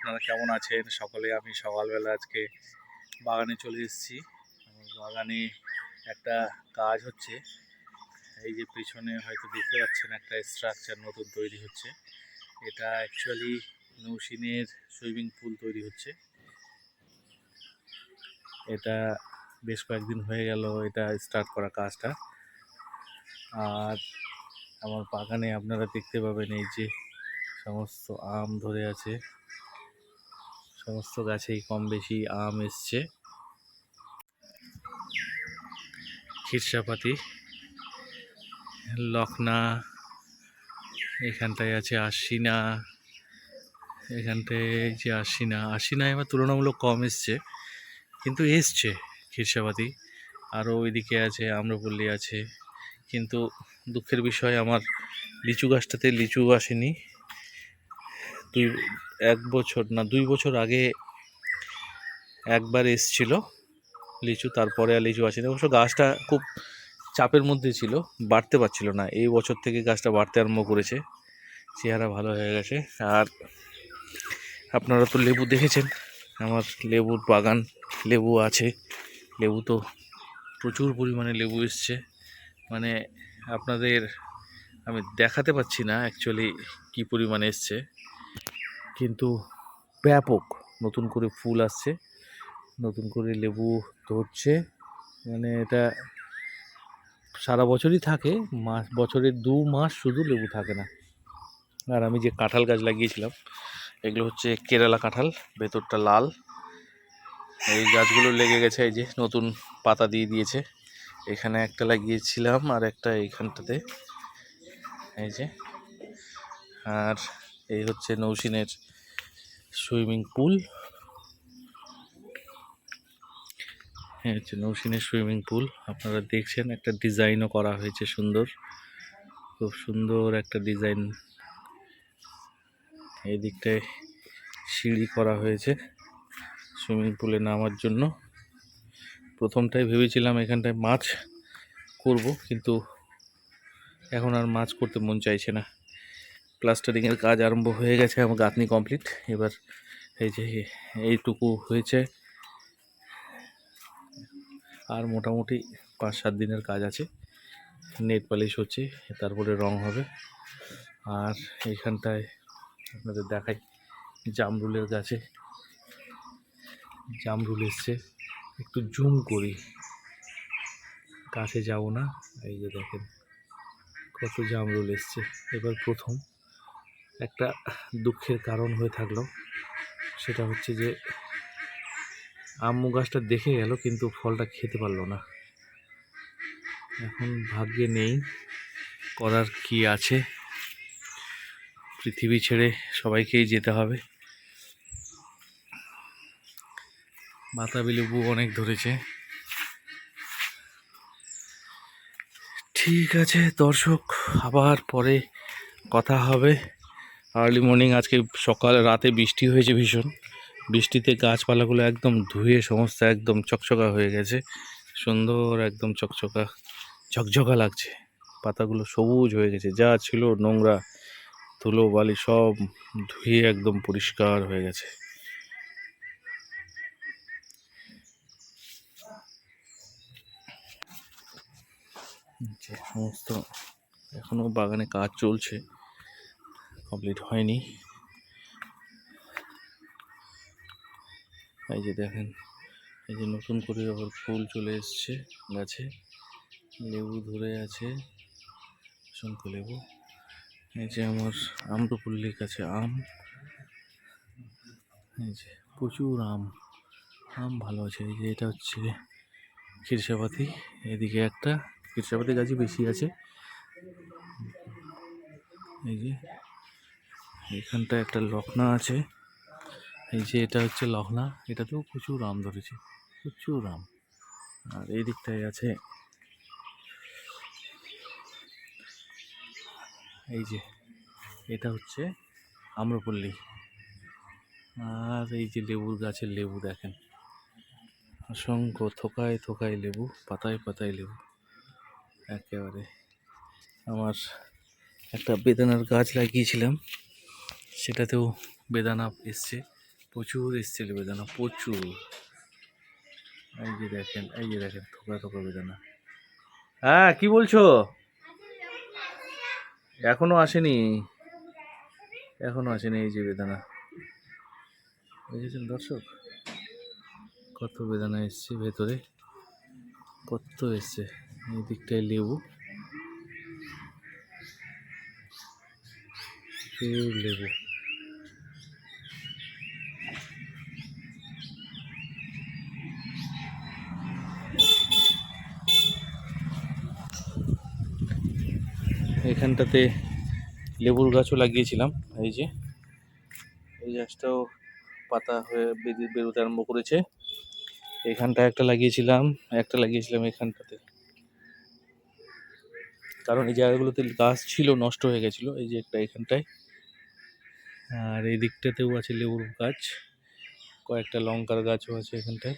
আপনারা কেমন আছেন? সকলে, আমি সকালবেলা আজকে বাগানে চলে এসেছি। বাগানে একটা কাজ হচ্ছে। এই যে পিছনে হয়তো দেখতে পাচ্ছেন একটা স্ট্রাকচার নতুন তৈরি হচ্ছে। এটা অ্যাকচুয়ালি নৌসিনের সুইমিং পুল তৈরি হচ্ছে। এটা বেশ কয়েকদিন হয়ে গেল এটা স্টার্ট করা কাজটা। আর আমার বাগানে আপনারা দেখতে পাবেন এই যে সমস্ত আম ধরে আছে। সমস্ত গাছেই কম বেশি আম এসছে। খিরসাপাতি, লখনা, এখানটায় আছে আশিনা, এখানটায় যে আশিনা আশিনা এবার তুলনামূলক কম এসছে, কিন্তু এসছে খিরসাপাতি। আরও ওইদিকে আছে, আম্রপল্লী আছে, কিন্তু দুঃখের বিষয় আমার লিচু গাছটাতে লিচু আসেনি। দুই এক বছর না, দুই বছর আগে একবার এসছিল লিচু, তারপরে আর লিচু আসেনি। অবশ্য গাছটা খুব চাপের মধ্যে ছিল, বাড়তে পারছিল না। এই বছর থেকে গাছটা বাড়তে আরম্ভ করেছে। চেহারা ভালো হয়ে গেছে। আর আপনারা তো লেবু দেখেছেন, আমার লেবুর বাগান লেবু আছে। লেবু তো প্রচুর পরিমাণে লেবু এসছে। মানে আপনাদের আমি দেখাতে পাচ্ছি না অ্যাকচুয়ালি কী পরিমাণে এসছে। কিন্তু ব্যাপক। নতুন করে ফুল আসছে, নতুন করে লেবু ধরছে। মানে এটা সারা বছরই থাকে, মাস, বছরের দু মাস শুধু লেবু থাকে না। আর আমি যে কাঁঠাল গাছ লাগিয়েছিলাম, এগুলো হচ্ছে কেরালা কাঁঠাল, ভেতরটা লাল। এই গাছগুলো লেগে গেছে, এই যে নতুন পাতা দিয়ে দিয়েছে। এখানে একটা লাগিয়েছিলাম, আর একটা এইখানটাতে। এই যে, আর এই হচ্ছে নৌসিনের সুইমিং পুল। হ্যাঁ হচ্ছে নৌসিনের সুইমিং পুল। আপনারা দেখছেন, একটা ডিজাইনও করা হয়েছে সুন্দর। খুব সুন্দর একটা ডিজাইন। এই দিকটায় সিঁড়ি করা হয়েছে সুইমিং পুলে নামার জন্য। প্রথমটাই ভেবেছিলাম এখানটায় মাছ করব, কিন্তু এখন আর মাছ করতে মন চাইছে না। প্লাস্টারিংয়ের কাজ আরম্ভ হয়ে গেছে, আমার গাঁথনি কমপ্লিট এবার এই যে এইটুকু হয়েছে। আর মোটামুটি পাঁচ সাত দিনের কাজ আছে। নেট পালিশ হচ্ছে, তারপরে রং হবে। আর এইখানটায় আপনাদের দেখাই, জামরুলের গাছে জামরুল এসছে। একটু জুম করি। কাছে যাব না, এই যে দেখেন, কত জামরুল এসছে। এবার প্রথম একটা দুঃখের কারণ হয়ে থাকল। সেটা হচ্ছে যে, আম্মু গাছটা দেখে গেল কিন্তু ফলটা খেতে পারল না। এখন ভাগ্যে নেই, করার কি আছে? পৃথিবী ছেড়ে সবাইকেই যেতে হবে। বাতাবি লেবু অনেক ধরেছে। ঠিক আছে দর্শক, আবার পরে কথা হবে। আর্লি মর্নিং আজকে সকাল, রাতে বৃষ্টি হয়েছে ভীষণ। বৃষ্টিতে গাছপালাগুলো একদম ধুয়ে সমস্ত একদম চকচকা হয়ে গেছে। সুন্দর একদম চকচকা, ঝকঝকা লাগছে। পাতাগুলো সবুজ হয়ে গেছে। যা ছিল নোংরা, ধুলো, বালি সব ধুয়ে একদম পরিষ্কার হয়ে গেছে। সমস্ত এখনও বাগানে কাজ চলছে। কমপ্লিট হয়নি। এই যে দেখেন, এই যে নতুন করে আবার ফুল চলে এসছে গাছে। লেবু ধরে আছে, অসংখ্য লেবু। এই যে আমার আম্রপল্লির কাছে আম। এই যে প্রচুর আম। আম ভালো আছে, এই যে এটা হচ্ছে খিরসাপাতি এদিকে একটা খিরসাপাতি গাছই বেশি আছে। এই যে এখানটা একটা লখনা আছে। এই যে এটা হচ্ছে লখনা। এটাতেও প্রচুর আম ধরেছে। প্রচুর আম। আর এই দিকটায় আছে। এই যে, এটা হচ্ছে আম্রপল্লী। আর এই যে লেবুর গাছের লেবু দেখেন। অসংখ্য থোকায় থোকায় লেবু, পাতায় পাতায় লেবু। একেবারে। আমার একটা বেদানার গাছ লাগিয়েছিলাম। সেটাতেও বেদানা এসছে। প্রচুর এসছে বেদানা, প্রচুর। এই যে দেখেন, এই যে দেখেন, থোকা থোকা বেদানা। হ্যাঁ কি বলছো? এখনও আসেনি। এখনও আসেনি এই যে বেদানা। বুঝেছেন দর্শক? কত বেদানা এসছে ভেতরে, কত এসছে। এই দিকটায় লেবু। প্রচুর লেবু। এখানটাতে লেবুর গাছও লাগিয়েছিলাম, এই যে। এই গাছটাও পাতা হয়ে বেরোতে আরম্ভ করেছে। এখানটা একটা লাগিয়েছিলাম একটা লাগিয়েছিলাম এখানটাতে। কারণ এই জায়গাগুলোতে গাছ ছিল, নষ্ট হয়ে গেছিল, এই যে একটা এখানটায়। আর এই দিকটাতেও আছে লেবুর গাছ। কয়েকটা লঙ্কার গাছও আছে এখানটায়।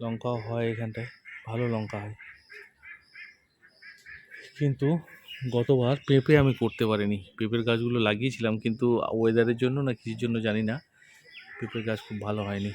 লঙ্কাও হয় এখানটায়। ভালো লঙ্কা হয়। কিন্তু গতবার পেঁপে আমি করতে পারিনি। পেঁপের গাছগুলো লাগিয়েছিলাম, কিন্তু ওয়েদারের জন্য না কিছুর জন্য জানি না। পেঁপের গাছ খুব ভালো হয়নি।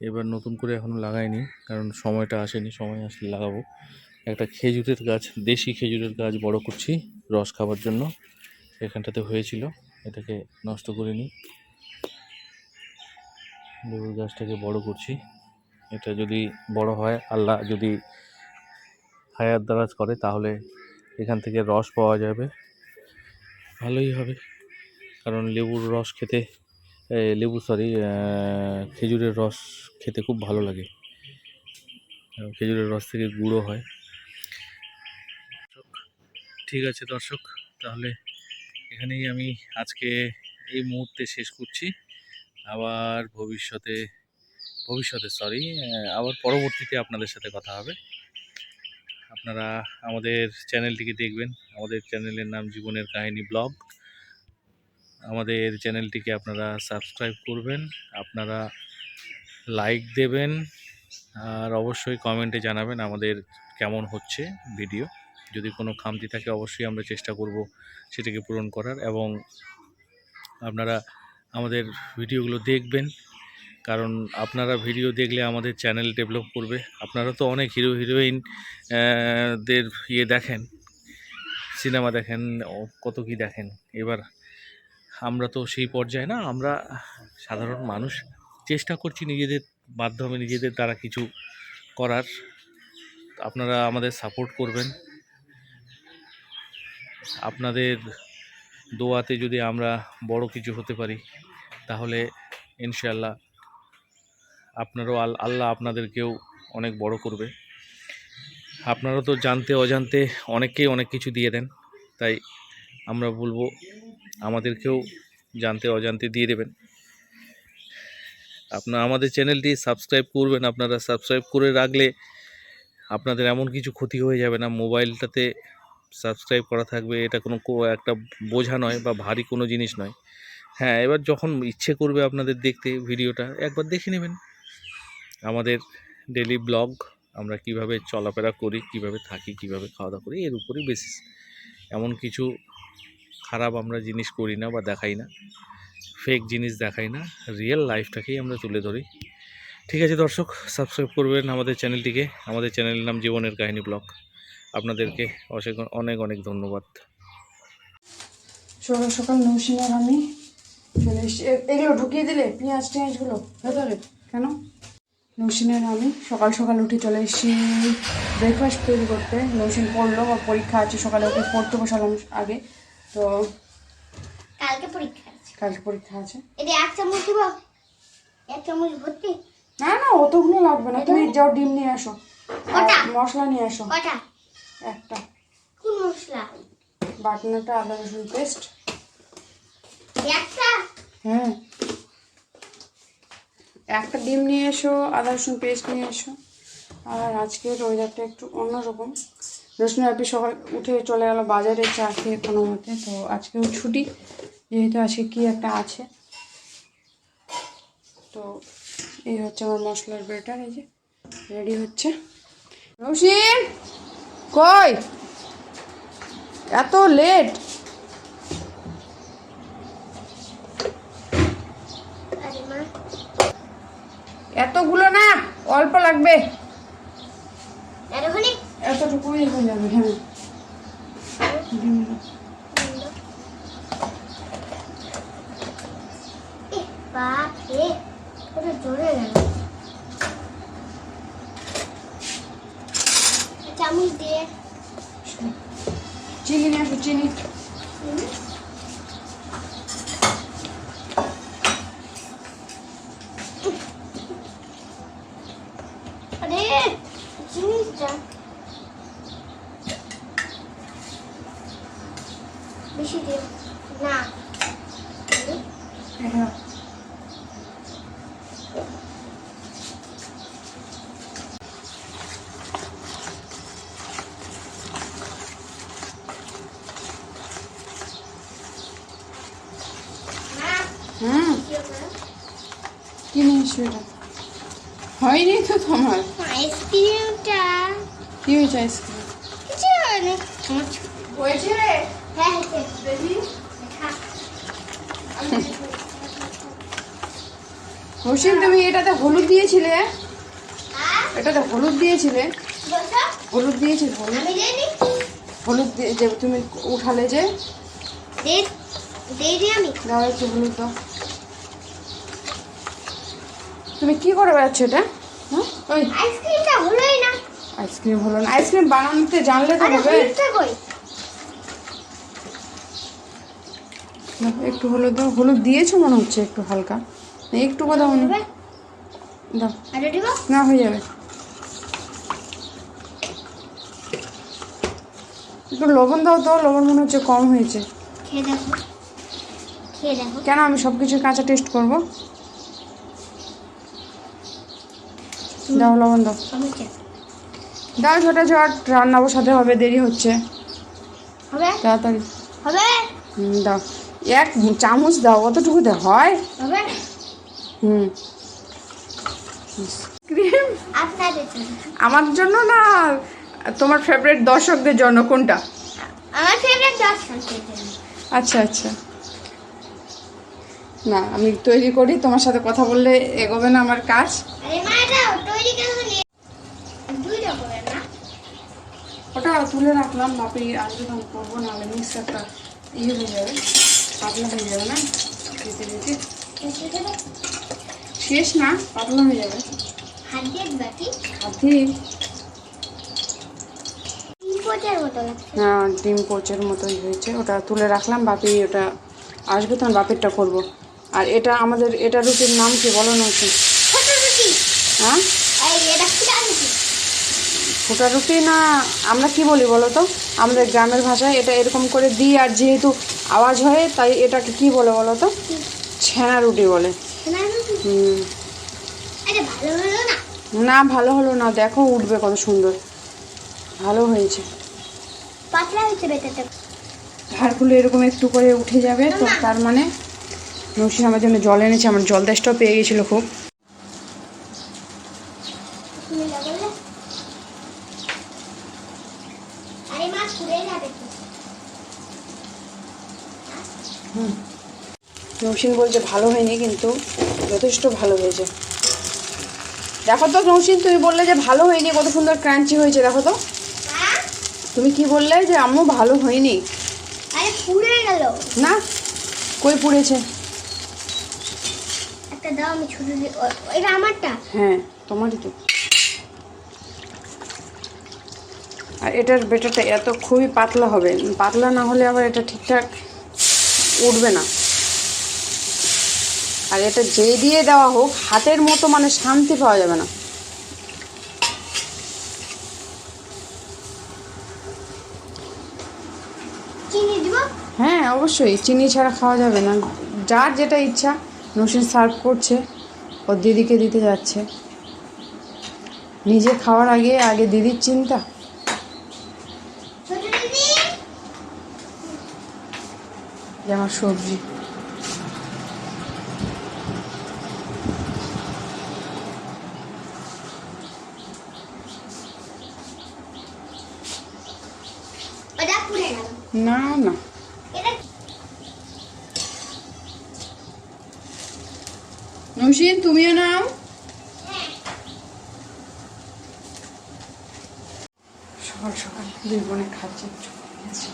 এবার নতুন করে এখনও লাগাইনি, কারণ সময়টা আসেনি। সময় আসলে লাগাবো। একটা খেজুরের গাছ, দেশি খেজুরের গাছ বড় করছি রস খাবার জন্য। এখানটাতে হয়েছিল। এটাকে নষ্ট করে নিই। লেবুর গাছটাকে বড় করছি। এটা যদি বড় হয়, আল্লাহ যদি হায়াত দারাজ করে, তাহলে এখান থেকে রস পাওয়া যাবে। ভালোই হবে। কারণ লেবুর রস খেতে লেবু সরি খেজুরের রস খেতে খুব ভালো লাগে। খেজুরের রস থেকে গুঁড়ো হয়। ঠিক আছে দর্শক, তাহলে এখানেই আমি আজকে এই মুহূর্তে শেষ করছি। আবার ভবিষ্যতে ভবিষ্যতে সরি আবার পরবর্তীতে আপনাদের সাথে কথা হবে। আপনারা আমাদের চ্যানেলটিকে দেখবেন। আমাদের চ্যানেলের নাম জীবনের কাহিনী ব্লগ। আমাদের চ্যানেলটিকে আপনারা সাবস্ক্রাইব করবেন, আপনারা লাইক দেবেন, আর অবশ্যই কমেন্টে জানাবেন আমাদের কেমন হচ্ছে ভিডিও যদি কোনো খামতি থাকে, অবশ্যই আমরা চেষ্টা করব সেটাকে পূরণ করার এবং আপনারা আমাদের ভিডিওগুলো দেখবেন। কারণ আপনারা ভিডিও দেখলে আমাদের চ্যানেল ডেভেলপ করবে। আপনারা তো অনেক হিরো, হিরোইন দের ইয়ে দেখেন, সিনেমা দেখেন কত কি দেখেন। এবার আমরা তো সেই পর্যায়ে না, আমরা সাধারণ মানুষ চেষ্টা করছি নিজেদের মাধ্যমে নিজেদের দ্বারা কিছু করার। আপনারা আমাদের সাপোর্ট করবেন। আপনাদের দোয়াতে যদি আমরা বড় কিছু হতে পারি, তাহলে ইনশাল্লাহ আপনারও আল, আল্লাহ আপনাদেরকেও অনেক বড় করবে। আপনারা তো জানতে অজান্তে অনেককেই অনেক কিছু দিয়ে দেন, তাই আমরা বলব আমাদেরকেও জানতে অজান্তে দিয়ে দেবেন। আপনার আমাদের চ্যানেলটি সাবস্ক্রাইব করবেন, আপনারা সাবস্ক্রাইব করে রাখলে আপনাদের এমন কিছু ক্ষতি হয়ে যাবে না, মোবাইলটাতে সাবস্ক্রাইব করা থাকবে, এটা কোনো একটা বোঝা নয় বা ভারী কোনো জিনিস নয়। হ্যাঁ এবার যখন ইচ্ছে করবে আপনাদের দেখতে ভিডিওটা, একবার দেখে নেবেন। আমাদের ডেলি ব্লগ আমরা কীভাবে চলাফেরা করি, কীভাবে থাকি, কীভাবে খাওয়া দাওয়া করি, এর উপরেই বেসিস এমন কিছু খারাপ আমরা জিনিস করি না বা দেখাই না। ফেক জিনিস দেখাই না। রিয়েল লাইফটাকেই আমরা তুলে ধরি। ঠিক আছে দর্শক সাবস্ক্রাইব করবেন আমাদের চ্যানেলটিকে আমাদের চ্যানেলের নাম জীবনের কাহিনী ব্লগ আপনাদেরকে অনেক অনেক ধন্যবাদ। সকাল সকাল নৌসিনার আমি চলে এসছি। এগুলো ঢুকিয়ে দিলে? পেঁয়াজ টেঁয়াজগুলো? ভেতরে? কেন? নৌসিনের আমি সকাল সকাল উঠে চলে এসেছি। ব্রেকফাস্ট তৈরি করতে। নৌসিন পড়ল বা পরীক্ষা আছে। সকালে ওকে পড়তে বসালাম আগে। তো কালকে পরীক্ষা আছে। কালকে পরীক্ষা আছে। এটা এক চামচ দিব? এক চামচ ভর্তি? না না অতগুলো লাগবে না। তুমি যাও ডিম নিয়ে আসো। মশলা নিয়ে আসো। কটা? একটা। কোন মশলা? বাটনাটা আদা রসুন পেস্ট। একটা? হ্যাঁ একটা ডিম নিয়ে এসো আদা রসুন পেস্ট নিয়ে এসো। আর আজকের ওয়েদারটা একটু অন্যরকম। রসুন আপনি সকাল উঠে চলে গেল বাজারে চা খেয়ে কোনো মতে তো আজকেও ছুটি। যেহেতু আজকে কি একটা আছে। তো এই হচ্ছে আমার মশলার বেটার এই যে রেডি হচ্ছে। রসিন কয় এত লেট এতগুলো না অল্প লাগবে। এতটুকুই হয়ে যাবে হ্যাঁ। বেশি দিও না। হ্যাঁ। হুম কি করে নিয়ে এটা? হয়নি তো তোমার। আইসক্রিমটা। কি হয়েছে আইসক্রিম? কিছু হয়নি। হয়েছে হোসেন তুমি এটাতে হলুদ দিয়েছিলে? এটাতে হলুদ দিয়েছিলে? হলুদ দিয়েছিলে হলুদ? হলুদ দিয়ে যে তুমি উঠালে যে? দাও একটু হলুদ দাও। তুমি কি করে বেড়াচ্ছ এটা? হ্যাঁ আইসক্রিমটা হলোই না। আইসক্রিম হলো না। আইসক্রিম বানাতে জানলে তো হবে। একটু হলুদ দাও। হলুদ দিয়েছ মনে হচ্ছে একটু হালকা। একটু কথা মনে হবে দাও। না হয়ে যাবে। একটু লবণ দাও তো লবণ মনে হচ্ছে কম হয়েছে। কেন আমি সব কিছু কাঁচা টেস্ট করব? দাও লবণ দাও। দাও ছোট ছোট রান্না বসাতে হবে দেরি হচ্ছে। তাড়াতাড়ি। হবে? দাও। এক চামচ দাও অতটুকু অতটুকুতে হয়? হুম। ক্রিম? আমার জন্য না তোমার ফেভারিট দর্শকদের জন্য কোনটা? আমার ফেভারিট দর্শকের জন্য। আচ্ছা আচ্ছা। না আমি তৈরি করি তোমার সাথে কথা বললে এগোবে না আমার কাজ। না। ওটা তুলে রাখলাম বাপি আসবে তখন করব নাহলে মিক্সারটা ইয়ে হয়ে যাবে। পাতলা হয়ে যাবে না? দিতে দিতে শেষ না? পাতলা হয়ে যাবে। হ্যাঁ ডিম কোচের মতোই হয়েছে। ওটা তুলে রাখলাম বাপি ওটা আসবে তখন বাপিরটা করব। আর এটা আমাদের এটা রুটির নাম কি বলো না রুটি। হ্যাঁ? ফোটা রুটি না আমরা কি বলি বলো তো? আমাদের গ্রামের ভাষায় এটা এরকম করে দিই আর যেহেতু আওয়াজ হয় তাই এটাকে কি বলে বলো তো? ছেঁড়া রুটি বলে। না? ভালো হলো না। দেখো উঠবে কত সুন্দর। ভালো হয়েছে। পাতলা হয়েছে বেটাটা। ধারগুলো এরকম একটু করে উঠে যাবে তো তার মানে? নসিন আমার জন্য জল এনেছে আমার জল তেষ্টাও পেয়ে গেছিল খুব তুমি লাগালে আরে মা ঘুরে যাবে তো নৌসিন বলছে ভালো হয়নি কিন্তু যথেষ্ট ভালো হয়েছে। দেখো তো নৌসিন তুমি বললে যে ভালো হয়নি কত সুন্দর ক্রাঞ্চি হয়েছে দেখো তো। তুমি কি বললে যে আম্মু ভালো হয়নি? আরে পুড়ে গেল। না কই পুড়েছে? একটা দাও আমি ছোট দি- এটা আমারটা? হ্যাঁ তোমারই তো। আর এটার বেটাটা এত খুবই পাতলা হবে। পাতলা না হলে আবার এটা ঠিকঠাক উঠবে না। আর এটা যেই দিয়ে দেওয়া হোক হাতের মতো মানে শান্তি পাওয়া যাবে না। হ্যাঁ অবশ্যই। চিনি ছাড়া খাওয়া যাবে না। যার যেটা ইচ্ছা নসিন সার্ভ করছে ওর দিদিকে দিতে যাচ্ছে। নিজে খাওয়ার আগে আগে দিদির চিন্তা। যে আমার সবজি ওটা পুড়ে গেল না না এটা নসিন তুমিও নাও হ্যাঁ সকাল সকাল দুই বোনে খাচ্ছে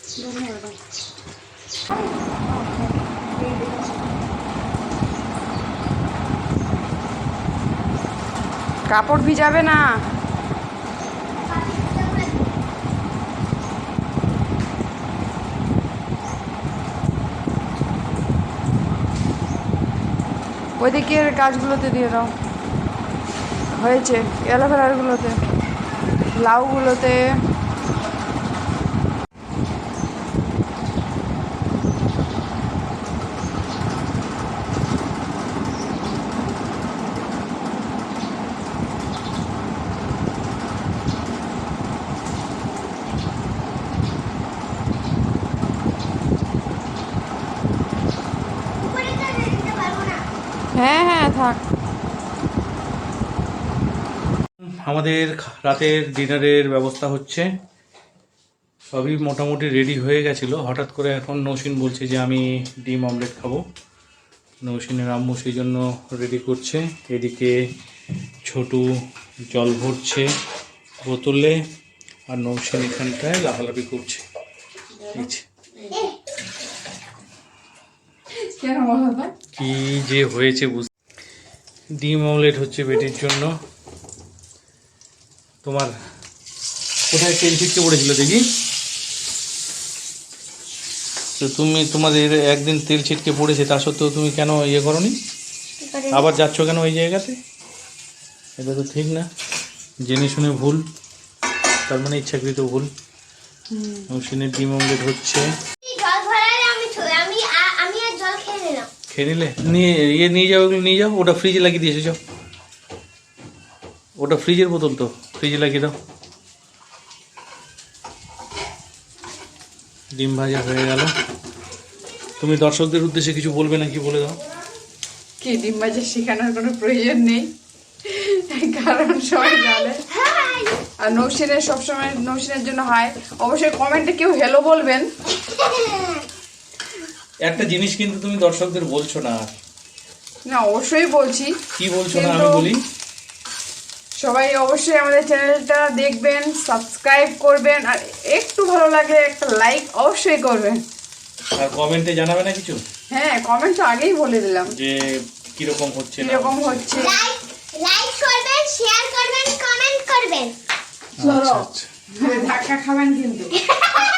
ধন্যবাদ কাপড় ভিজাবে না। ওইদিকের গাছগুলোতে দিয়ে দাও। হয়েছে অ্যালোভেরারগুলোতে লাউগুলোতে উপরে তো দিতে পারব না হ্যাঁ হ্যাঁ থাক আমাদের রাতের ডিনারের ব্যবস্থা হচ্ছে। সবই মোটামুটি রেডি হয়ে গেছিল। হঠাৎ করে এখন নৌসিন বলছে যে আমি ডিম অমলেট খাব। নৌসিনের আম্মু সেই জন্য রেডি করছে। এদিকে ছোটু জল ভরছে বোতলে আর নৌসিন এখানটায় লাফালাফি করছে। কি যে হয়েছে বুঝ ডিম অমলেট হচ্ছে বেটির জন্য। তোমার কোথায় তেল ছিটকে পড়েছিল দেখি? তো তুমি তোমাদের একদিন তেল ছিটকে পড়েছে তা সত্ত্বেও তুমি কেন ইয়ে করনি? আবার যাচ্ছ কেন ওই জায়গাতে? এটা তো ঠিক না। জেনে শুনে ভুল। তার মানে ইচ্ছাকৃত ভুল। মৌসিনের ডিম অমলেট হচ্ছে জল ভরালে আমি ছ- আমি আ- আমি আর জল খেয়ে নিলাম খেয়ে নিলে? নিয়ে ইয়ে নিয়ে যাও, ওগুলো নিয়ে যাও, ওটা ফ্রিজে লাগিয়ে দিয়েছে, যাও। ওটা ফ্রিজের বোতল তো ফ্রিজে লাগিয়ে দাও। ডিম ভাজা হয়ে গেল। তুমি দর্শকদের উদ্দেশ্যে কিছু বলবে নাকি বলে দাও? কি, ডিম ভাজা শেখানোর কোনো প্রয়োজন নেই? কারণ সবাই জানে। আর নৌসিনের সবসময়, নৌসিনের জন্য হয়। অবশ্যই কমেন্টে কেউ হেলো বলবেন। একটা জিনিস কিন্তু তুমি দর্শকদের বলছো না। না অবশ্যই বলছি। কি বলছো না আমি বলি? সবাই অবশ্যই আমাদের চ্যানেলটা দেখবেন সাবস্ক্রাইব করবেন আর একটু ভালো লাগলে একটা লাইক অবশ্যই করবেন। আর কমেন্টে জানাবে না কিছু? হ্যাঁ কমেন্ট তো আগেই বলে দিলাম। যে কীরকম হচ্ছে না কীরকম হচ্ছে? লাইক লাইক করবেন শেয়ার করবেন কমেন্ট করবেন। আচ্ছা আচ্ছা। ধাক্কা খাবেন কিন্তু।